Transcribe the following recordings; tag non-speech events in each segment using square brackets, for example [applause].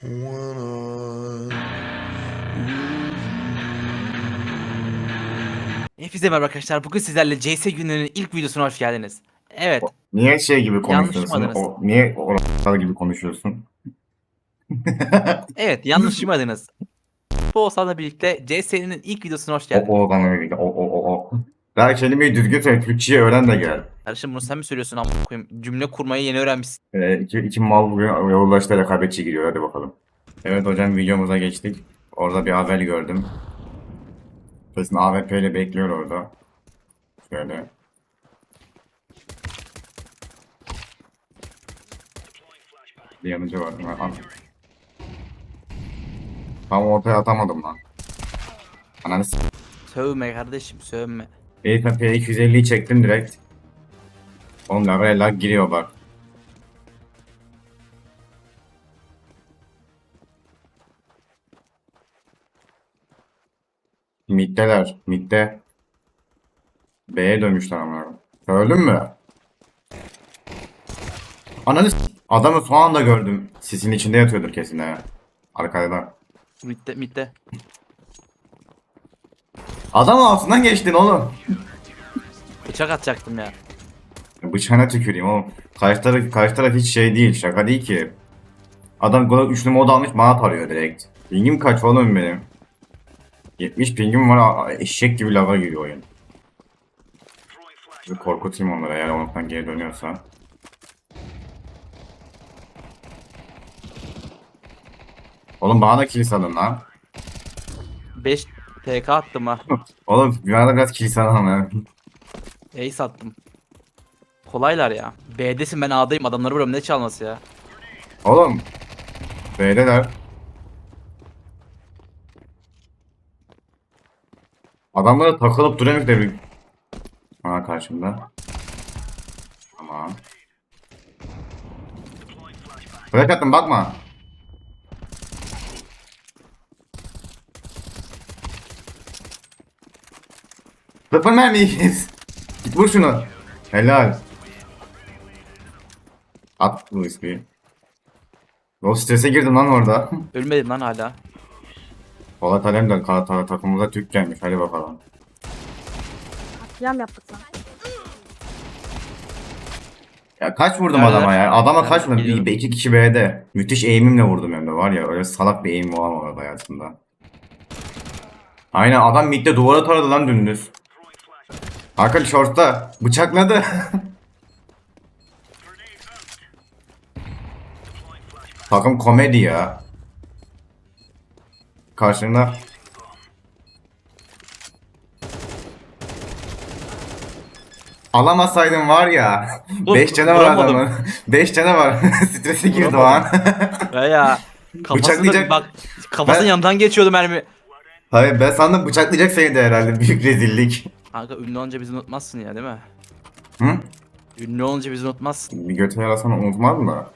Hepinize merhaba arkadaşlar. Bugün sizlerle CS günlerinin ilk videosuna hoş geldiniz. Evet. Niye şey gibi konuşuyorsun? mı O, niye oral gibi konuşuyorsun? Evet yanlış duymadınız. Bu olsa birlikte CS'nin ilk videosuna hoş O geldin. o bana öyle. Daha kelimeyi düzgün söyle. Türkçeyi öğren de gel. Kardeşim bunu sen mi söylüyorsun ama koyayım. Cümle kurmayı yeni öğrenmişsin. Ee, iki, iki mal bugün yoldaşta rekabetçi giriyor. Hadi bakalım. Evet hocam videomuza geçtik. Orada bir haber gördüm. Kesin AWP ile bekliyor orada. Şöyle. Bir yanıcı var. Al. Tam ortaya atamadım lan. Ananı s- Sövme kardeşim sövme. Elif P250'yi çektim direkt. Oğlum level lag giriyor bak. Middeler. Midde. B'ye dönmüşler ama. Gördün mü? Ananı Adamı son anda gördüm. Sisin içinde yatıyordur kesin ha. Arkada. Mitte mitte. Adam altından geçtin oğlum. Bıçak atacaktım ya. Bıçağına tüküreyim oğlum. Karşı taraf, karşı taraf hiç şey değil. Şaka değil ki. Adam Glock üçlü mod almış bana tarıyor direkt. Pingim kaç oğlum benim? 70 pingim var. Eşek gibi lava giriyor oyun. Bir korkutayım onları eğer ondan geri dönüyorsa. Oğlum bana da kill salın lan. 5 TK attım ha. [laughs] Oğlum da biraz kill salın lan. Ace attım. Kolaylar ya. B'desin ben A'dayım adamları vuruyorum ne çalması ya. Oğlum. B'deler. Adamlara takılıp duruyor da bir... Ha karşımda. Tamam. Flash attım bakma. Sıfır mermiyiz. Git vur şunu. Helal. At bu ismi. O strese girdim lan orada. [laughs] Ölmedim lan hala. Polat Alemdar ta ta takımımıza Türk gelmiş. Hadi bakalım. Katliam yaptık lan. Ya kaç vurdum Neredeler? adama ya? Adama kaç vurdum? geliyorum. İki, iki kişi B'de. Müthiş eğimimle vurdum hem de var ya. Öyle salak bir eğim olamam orada hayatımda. Aynen adam midde duvara taradı lan dümdüz. Hakan short'ta bıçakladı. Takım komedi ya. Karşında Alamasaydın var ya. Oğlum, 5 canı var vuramadım. adamın. [laughs] 5 canı var. [laughs] Strese girdi o an. Ya [laughs] Bıçaklayacak- bak kafasının Ben- yanından geçiyordu mermi. Hayır ben sandım bıçaklayacak seni de herhalde. Büyük rezillik. Kanka ünlü olunca bizi unutmazsın ya değil mi? Hı? Ünlü olunca bizi unutmazsın. Bir götü yarasana unutmaz mı?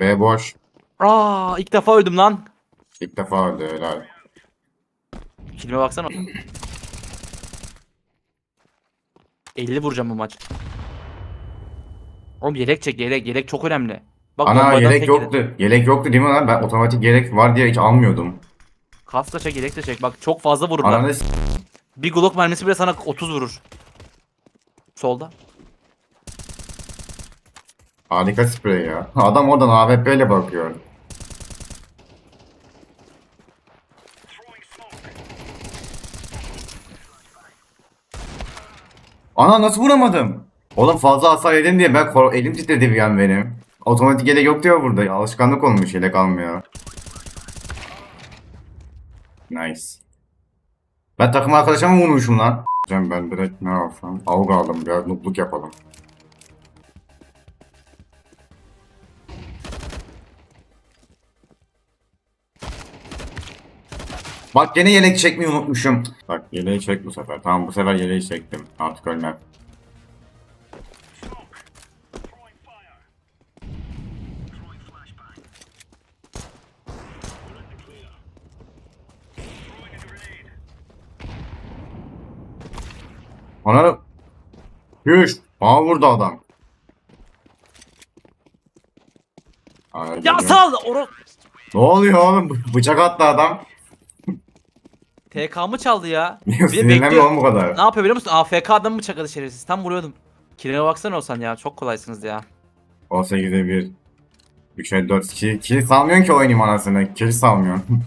B boş. Aa ilk defa öldüm lan. İlk defa öldü helal. Kilime baksana. 50 vuracağım bu maç. Oğlum yelek çek yelek yelek çok önemli. Bak Ana bombadan yelek tek yoktu. Yelek yoktu değil mi lan? Ben otomatik yelek var diye hiç almıyordum. Kask da çek yelek de çek. Bak çok fazla vururlar. Ananı s- Bir Glock mermisi bile sana 30 vurur. Solda. harika sprey ya. [laughs] Adam oradan AWP ile bakıyor. Ana nasıl vuramadım? Oğlum fazla hasar yedim diye ben kor- elim titredi bir an benim. Otomatik yelek yok diyor burada. Alışkanlık olmuş yelek almıyor. Nice. Ben takım arkadaşıma vurmuşum lan? Hocam ben direkt ne yapsam? Avg aldım biraz nutluk yapalım. Bak gene yelek çekmeyi unutmuşum. Bak yeleği çek bu sefer. Tamam bu sefer yeleği çektim. Artık ölmem. Ona Yüş. Bana vurdu adam. Ay, Ya geliyor. sal! Oro... Ne oluyor oğlum? Bıçak attı adam. TK mı çaldı ya? [laughs] Bir de sinirlenme bekliyor. oğlum bu kadar? Ne yapıyor biliyor musun? AFK adamı bıçakladı şerefsiz. Tam vuruyordum. Kilime baksana olsan ya. Çok kolaysınız ya. 18'e 1. 3'e 4. Kill, kill salmıyorsun ki oynayayım anasını. Kill salmıyorsun. [laughs]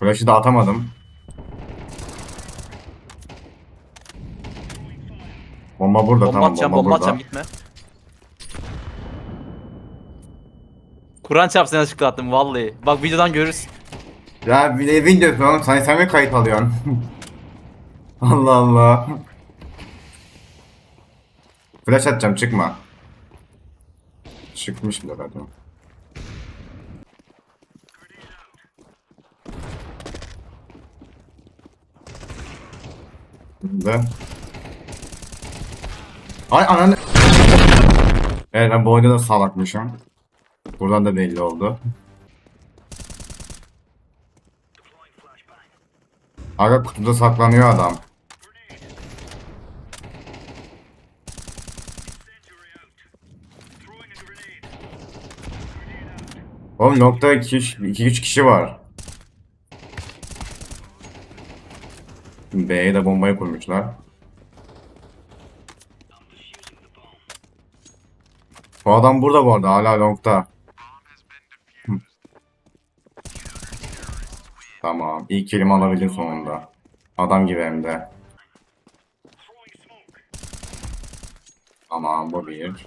Flash'ı da atamadım. Bomba burada Bomba tamam atacağım, bomba, bomba burada. atacağım gitme. Kur'an çarpsın açıkla attım vallahi. Bak videodan görürsün. Ya bir de Windows oğlum sen, sen mi kayıt alıyorsun? [laughs] Allah Allah. Flash atacağım çıkma. Çıkmış bile zaten. Şimdi. Ay ananı. Evet ben bu oyunda da salakmışım. Buradan da belli oldu. Aga kutuda saklanıyor adam. Oğlum nokta 2-3 kişi var. B'ye de bombayı kurmuşlar. Bu adam burada bu arada hala longta. Hı. tamam. İlk kelime alabildim sonunda. Adam gibi hem de. Tamam bu bir.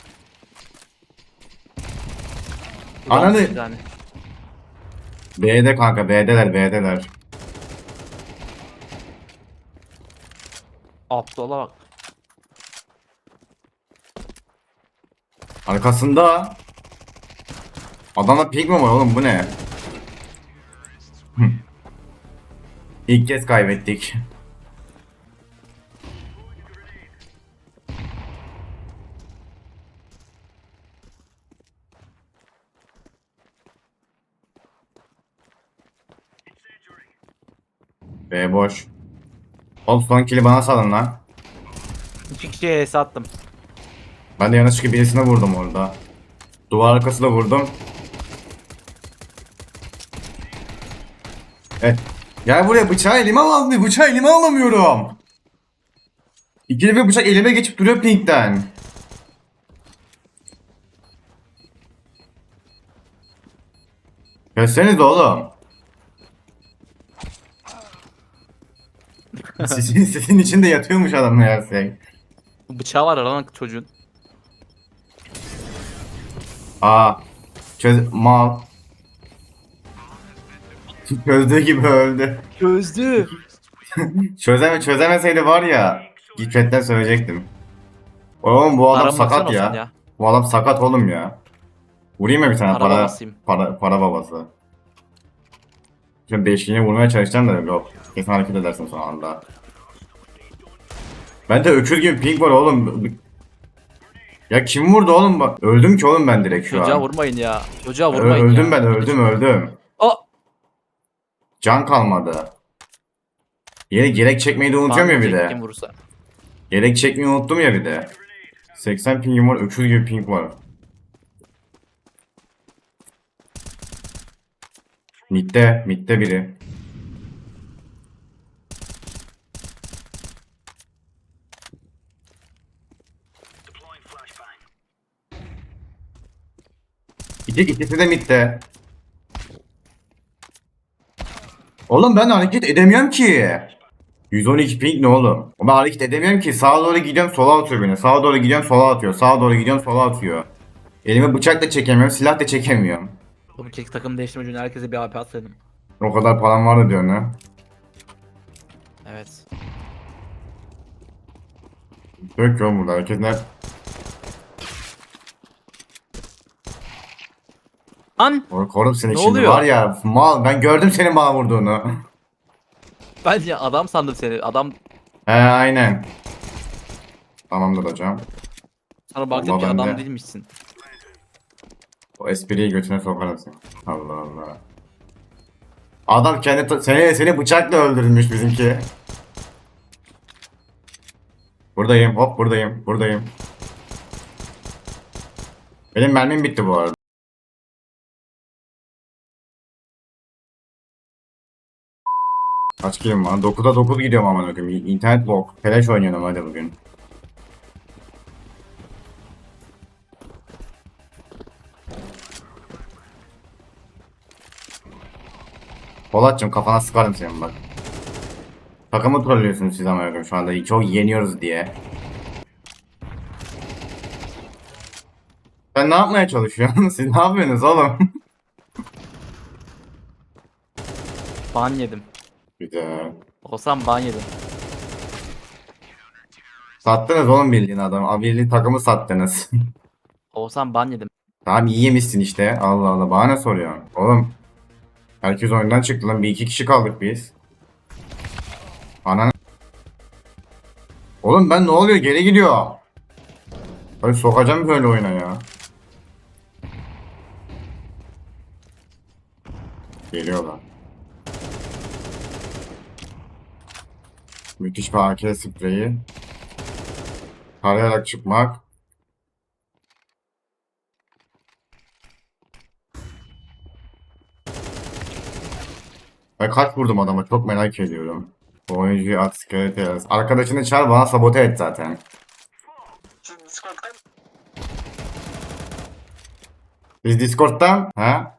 Ananı- tane. B'de kanka B'deler B'deler. Aptala bak. Arkasında. Adamda ping mi var oğlum bu ne? İlk kez kaybettik. B boş. Oğlum son kili bana salın lan. İki kişiye HS attım. Ben de yanlışlıkla birisine vurdum orada. Duvar arkası da vurdum. Evet. Gel buraya bıçağı elime al. Bıçağı elime alamıyorum. İkili bir bıçak elime geçip duruyor pinkten. Kesseniz oğlum. Sizin, sizin içinde yatıyormuş adam meğerse. Bıçağı var lan çocuğun. Aa. Çöz... Mal. Çözdüğü gibi öldü. Gözlü. [laughs] Çözeme çözemeseydi var ya. Gitmetten söyleyecektim. Oğlum bu adam Param sakat baksana ya. ya. Bu adam sakat oğlum ya. Vurayım mı bir tane Para para babasıyım. para, para babası. Şimdi beşiğine vurmaya çalışacağım da yok. Kesin hareket edersin son anda. Ben de öküz gibi ping var oğlum. Ya kim vurdu oğlum bak. Öldüm ki oğlum ben direkt şu Çocuğa an. vurmayın ya. Çocuğa Ö- vurmayın öldüm ya. ben öldüm öldüm. Aa! Can kalmadı. Yeri gerek çekmeyi de unutuyorum ya bir de. Kim vurursa. Gerek çekmeyi unuttum ya bir de. 80 pingim var, öküz gibi ping var. Mid'de, mid'de biri. İki, ikisi de mid'de. Oğlum ben hareket edemiyorum ki. 112 ping ne oğlum? Ben hareket edemiyorum ki. Sağa doğru gidiyorum sola atıyor beni. Sağa doğru gidiyorum sola atıyor. Sağa doğru gidiyorum sola atıyor. Elime bıçak da çekemiyorum, silah da çekemiyorum. Bu kek takım değiştirme günü herkese bir AP atsaydım. O kadar param vardı diyor ne? Evet. Yok oğlum burada. An! Or korum seni Ne şimdi oluyor? var ya mal ben gördüm senin bana vurduğunu. Ben ya adam sandım seni. Adam He aynen. Tamamdır hocam. sana baktım Allah ki adam bende. değilmişsin. O espriyi götüne sokarım seni. Allah Allah. Adam kendi seni, seni bıçakla öldürmüş bizimki. Buradayım. Hop buradayım. Buradayım. Benim mermim bitti bu arada. Kaç kilim var? 9'da 9 gidiyorum aman koyayım. İnternet bok. Flash oynuyorum hadi bugün. Polatcığım kafana sıkarım senin bak. Takımı trollüyorsunuz siz ama koyayım şu anda. Çok yeniyoruz diye. Sen ne yapmaya çalışıyorsun? [laughs] Siz ne yapıyorsunuz oğlum? Ban yedim. Güzel. Olsam ban yedim. Sattınız oğlum bildiğin adamı. Abi bildiğin takımı sattınız. [laughs] Olsam ban yedim. tamam iyi yemişsin işte. Allah Allah bana ne soruyorsun? Oğlum. Herkes oyundan çıktı lan. Bir iki kişi kaldık biz. Anan. Oğlum ben ne oluyor? Geri gidiyor. Böyle sokacağım böyle oyuna ya. Geliyorlar. Müthiş bir AK spreyi. Tarayarak çıkmak. Ben kaç vurdum adama çok merak ediyorum. Bu oyuncuyu at iskelete. Arkadaşını çağır bana sabote et zaten. Biz Discord'dan ha?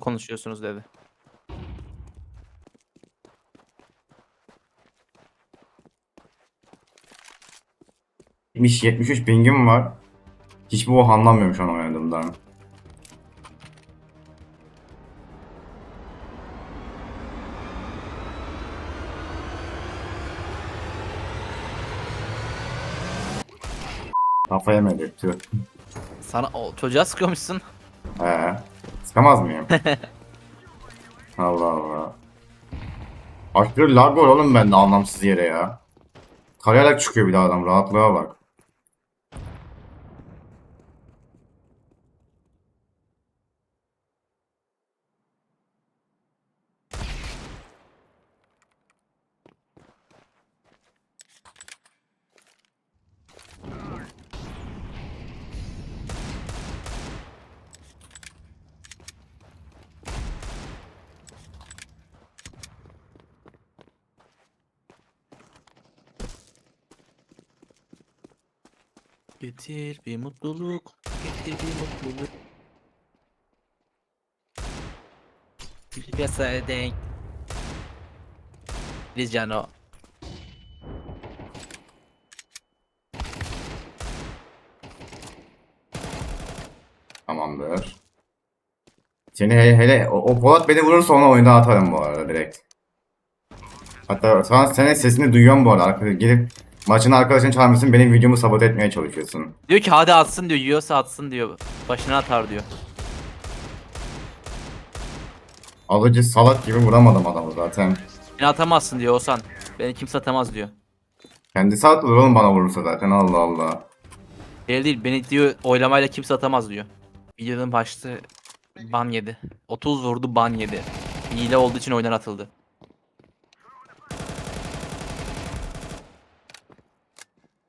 Konuşuyorsunuz dedi. Miş 73 pingim var. Hiçbir o anlamıyorum şu an oynadığımdan. Kafa yemedi. Tüh. Sana o çocuğa sıkıyormuşsun. He. Sıkamaz mıyım? [laughs] Allah Allah. Aşırı lag var oğlum bende anlamsız yere ya. Karayarak çıkıyor bir de adam rahatlığa bak. Getir bir mutluluk. Getir bir mutluluk. Piyasaya denk. Biz cano. Tamamdır. Seni hele, hele o, o Polat beni vurursa ona oyunu atarım bu arada direkt. Hatta sana senin sesini duyuyorum bu arada. Arkada gelip maçın arkadaşını çağırmışsın benim videomu sabote etmeye çalışıyorsun. Diyor ki hadi atsın diyor. Yiyorsa atsın diyor. Başına atar diyor. Alıcı salak gibi vuramadım adamı zaten. Beni atamazsın diyor Osan. Beni kimse atamaz diyor. Kendisi atılır oğlum bana vurursa zaten Allah Allah. Değil değil beni diyor oylamayla kimse atamaz diyor. Videonun başlığı ban yedi. 30 vurdu ban yedi. Hile olduğu için oyundan atıldı.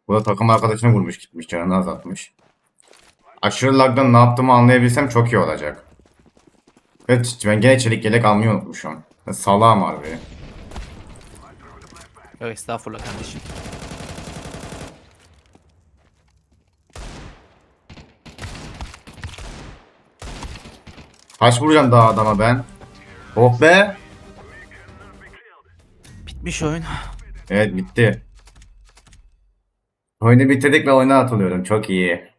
Bu da takım arkadaşını vurmuş gitmiş canını azaltmış. Aşırı lagdan ne yaptığımı anlayabilsem çok iyi olacak. Evet ben gene çelik yelek almayı unutmuşum. Salağım harbi. Yok estağfurullah kardeşim. Kaç vuracağım daha adama ben? Oh be. Bitmiş oyun. Evet bitti. Oyunu bitirdik ve oyuna atılıyorum. Çok iyi.